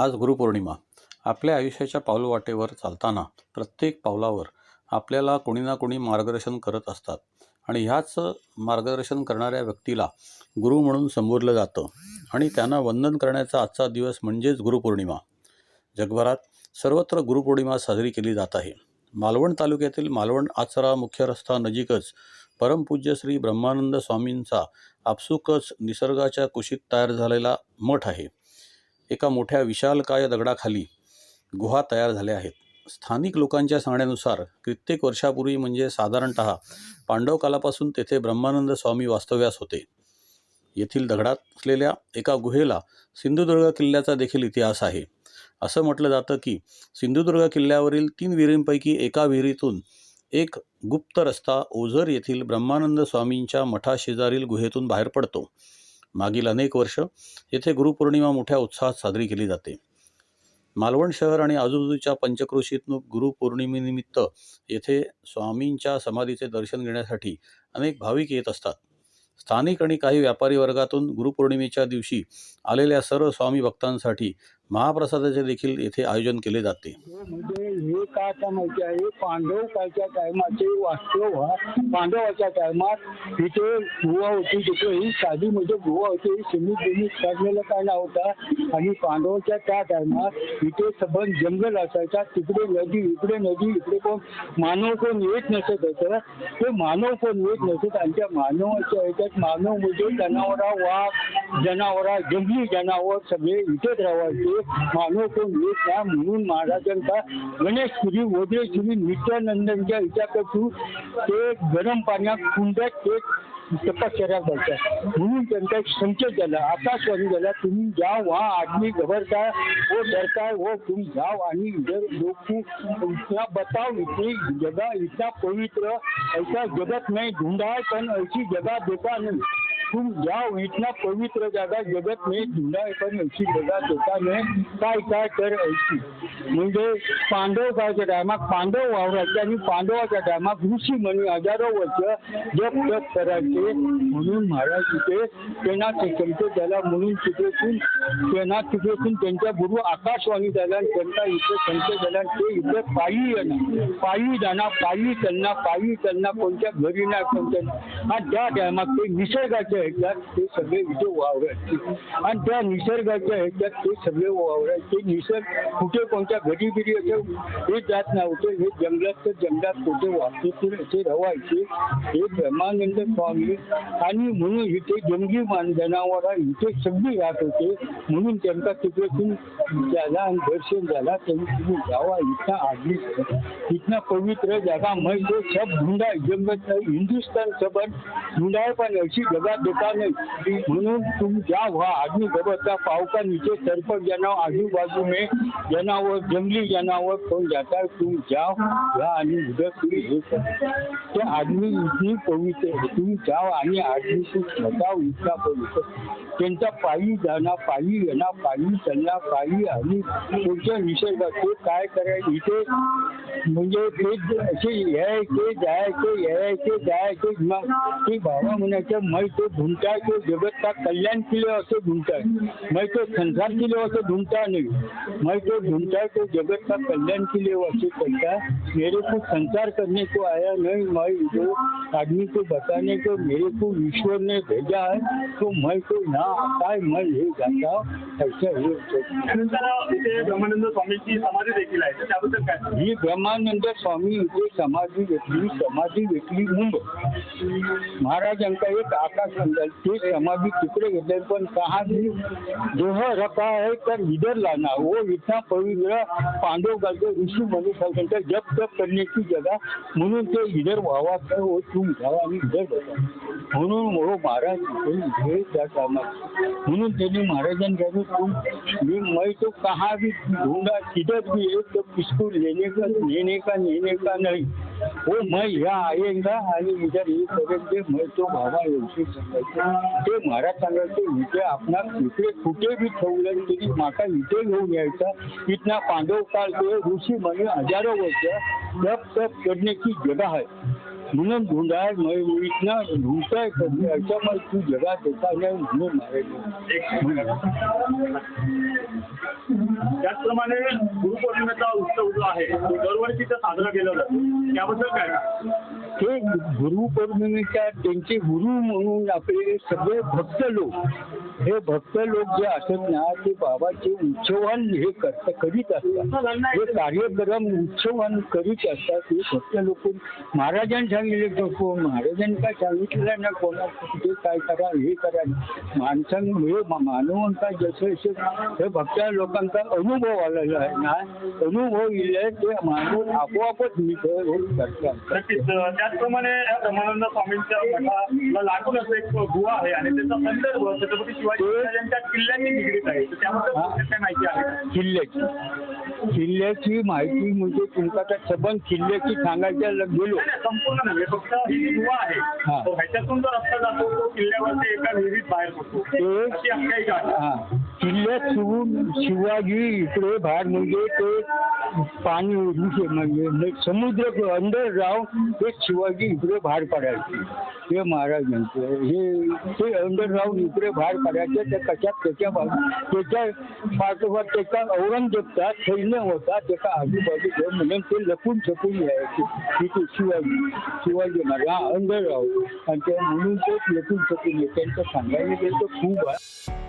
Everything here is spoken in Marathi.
आज गुरुपौर्णिमा. आपल्या आयुष्याच्या पाऊलवाटेवर चालताना प्रत्येक पावलावर आपल्याला कोणी ना कोणी मार्गदर्शन करत असतात. आणि ह्याच मार्गदर्शन करणाऱ्या व्यक्तीला गुरु म्हणून संबोधलं जातं. आणि त्यांना वंदन करण्याचा आजचा दिवस म्हणजेच गुरुपौर्णिमा. जगभरात सर्वत्र गुरुपौर्णिमा साजरी केली जात आहे. मालवण तालुक्यातील मालवण आचरा मुख्य रस्ता नजीकच परमपूज्य श्री ब्रह्मानंद स्वामींचा आपसुकच निसर्गाच्या कुशीत तयार झालेला मठ आहे. एका मोठ्या विशालकाय दगडाखाली गुहा तयार झाल्या आहेत. स्थानिक लोकांच्या सांगण्यानुसार कित्येक वर्षापूर्वी म्हणजे साधारणत पांडव कालापासून तेथे ब्रह्मानंद स्वामी वास्तव्यास होते. येथील दगडात असलेल्या एका गुहेला सिंधुदुर्ग किल्ल्याचा देखील इतिहास आहे. असं म्हटलं जातं की सिंधुदुर्ग किल्ल्यावरील तीन विहिरींपैकी एका विहिरीतून एक गुप्त रस्ता ओझर येथील ब्रह्मानंद स्वामींच्या मठाशेजारील गुहेतून बाहेर पडतो. मागील अनेक वर्ष येथे गुरुपौर्णिमा मोठ्या उत्साहात साजरी केली जाते. मालवण शहर आणि आजूबाजूच्या पंचक्रोशीतून गुरुपौर्णिमेनिमित्त येथे स्वामींच्या समाधीचे दर्शन घेण्यासाठी अनेक भाविक येत असतात. स्थानिक आणि काही व्यापारी वर्गातून गुरुपौर्णिमेच्या दिवशी आलेल्या सर्व स्वामी भक्तांसाठी महाप्रसादाचे देखील येथे आयोजन केले जाते. हो, म्हणजे हे काय काय माहिती आहे पांडव कालच्या टायमाचे वास्तव पांडवाच्या टायमात इथे गुहा होती तिथे ही साधी म्हणजे गुहा होती ही सिमेंट बिमिट काढलेलं काय नाव होता? आणि पांडवाच्या त्या टायमात इथे सबंध जंगल असायचा तिकडे नदी इकडे नदी इकडे कोण मानव कोण येत नसत होतं. ते मानव कोण येत नसत आणि त्या मानवाच्या ह्याच्यात मानव म्हणजे जनावरा वाघ जनावरा जंगली जनावर सगळे इथेच राहायचे. मानव कोण येत ना म्हणून महाराजांचा गणेशपुरी वज्रेश्वरी नित्यानंदांच्या हिच्याकडून ते गरम पाण्यात कुंड्यात ते तपश्चर्या करतात. म्हणून त्यांचा एक संकेत झाला आकाशवाणी झाला तुम्ही जा वहाँ आदमी घबरताय हो डरताय हो तुम्ही जाव आणि इधर लोक को इतना बताओ इतनी जगह इतना पवित्र ऐसा जगत नाही ढूंढा पण ऐसी जगह देखा नाही. तुम जाओ इतना पवित्र जागा जगत में जुना पण ऐसी जगह देता नाही काय काय तर ऐशी म्हणजे पांडव काळच्या टायमात पांडव वावरायचे आणि पांडवाच्या टायमात ऋषी म्हणी हजारो वर्ष जप जप करायचे. म्हणून महाराज तिथे त्यांना ते त्याला झाला म्हणून तिथेतून त्यांना तिथेतून त्यांच्या गुरु आकाशवाणी झाला आणि इथे संकेत झाला आणि ते इथे पायी येणार. पायी जाणार पायी चालणार पायी चालणार कोणत्या घरी नाही कोणत्या आणि त्या टायमात ते निसर्गाचे ह्याच्यात ते सगळे इथे वावरायचे आणि त्या निसर्गाच्या ह्याच्यात ते सगळे वावरायचे निसर्ग कुठे कोणत्या घडी बिडी हे जात नव्हते. हे जंगलात तर जंगलात कुठे वाहतूक ते रवायचे हे ब्रह्मानंद स्वामी आणि म्हणून इथे जंगली मान जनावर इथे सगळी राहत होते. म्हणून त्यांचा तिकडून झाला आणि दर्शन झाला. त्यांनी तुम्ही जावा. इथं आधी इथनं पवित्र जागा. म्हणजे सब ढूंढा जंगल हिंदुस्थान सबन ढूंढा पण अशी जगा देखा नहीं म्हणून तुम जा वहाँ. आदमी गबरता पाव का नीचे सर पर जनावर आजू बाजू में जनावर जंगली जनावर कौन जाता है तुम जाओ जा आणि उधर तुम्ही हे ते आदमी इतनी पवित्र है तुम्ही जाओ आणि आदमी तू स्वतः इतना पवित्र त्यांचा पायी जाणार पायी येणार पायी चालणार पायी आणि पुढच्या निसर्गाचे काय करायचं इथे म्हणजे ते असे यायचे जायचे यायचे जायचे ते बाबा म्हणायचे मग ते ढूंढताय तो जगत का कल्याण केलं ढूंढता है। मैं तो संसार के लिए असं ढूंढता नहीं। मैं तो ढूंढता है तो जगत का कल्याण के लिए वैसे करता है। मेरे को संसार करने को आया नहीं। मैं जो आदमी को बताने को मेरे को ईश्वर ने भेजा है तो मैं तो ना आता है, मैं ये जाता ऐसा हे होतं. ब्रह्मानंद समाधी ही स्वामी समाधी घेतली समाधी घेतली मुंबई एक आकाश ते समाधी तिकडे घेतले पण कहा भी दोह रखा आहे तर विदरला ना. वो इतना पवित्र पांडव गाजे ऋषी म्हणून सांगता जप जप करण्याची जगा म्हणून ते इधर व्हावा तर हो तुम घ्यावा आणि इधर म्हणून वो महाराज घे त्या कामात. म्हणून त्यांनी महाराजांकडे तुम मी मै तो कहाँ भी ढूंढा किधर भी एक तो किसको लेने का लेने का लेने का नाही. हो, वो मैं यहाँ आएगा आणि इधर ये तो ते महाराज इथे आपणा इकडे कुठे बी ठेवलं तरी माका इथे घेऊन यायचा. इथना पांडव काळ ते ऋषी म्हणे हजारो वर्ष जप तप करण्याची जगा आहे. म्हणून धुंडाळ इथनं धुंडताय याच्यामुळे तू जगात येता नाही म्हणून मारायचं एक मिनिट. त्याचप्रमाणे गुरुपौर्णिमेचा उत्सव जो आहे तो दरवर्षी तर साजरा केला जातो त्याबद्दल काय ते गुरुपौर्णिमेच्या त्यांचे गुरु म्हणून आपले सगळे भक्त लोक हे भक्त लोक जे असत ना ते बाबाचे उत्सवान हे करत करीत असतात. हे कार्यक्रम उत्सवान करीत असतात. हे भक्त लोक महाराजांनी सांगितले नको महाराजांनी काय सांगितलं ना कोणा कुठे काय करा हे करा. माणसां हे मानवांचा जसं जसं हे भक्त लोकांचा अनुभव आलेला आहे ना अनुभव येईल ते मानव आपोआपच निघत करतात. त्याचप्रमाणे ब्रह्मानंद स्वामींच्या मठाला लागून असं एक गुहा आहे आणि त्याचा संदर्भ छत्रपती शिवाजी महाराजांच्या किल्ल्यांनी निगडीत आहे. तर त्याबद्दल काय माहिती आहे? किल्ल्याची. किल्ल्याची माहिती म्हणजे तुमचा त्या सबंध किल्ल्याची सांगायच्या गेलो. संपूर्ण नव्हे फक्त ही गुहा आहे. ह्याच्यातून जो रस्ता जातो तो किल्ल्यावरती एका विहिरीत बाहेर पडतो. अशी आख्यायिका आहे. किल्ल्यात शिवून शिवाजी इकडे बाहेर म्हणजे ते पाणी म्हणजे म्हणजे, म्हणजे समुद्र अंदर राहून ते शिवाजी इकडे बाहेर पडायचे. ते महाराजांचं हे ते अंदर राहून इकडे बाहेर पडायचे ते कशात त्याच्या बाजू त्याच्या पाठोपाठ त्याचा औरंगजेबचा सैन्य होता त्याचा आजूबाजू घेऊन म्हणून ते लपून छपून यायचे. तिथे शिवाजी शिवाजी महाराज हा अंदर राहून आणि ते म्हणून ते लपून छपून येत त्यांचं सांगायला गेलं खूप आहे.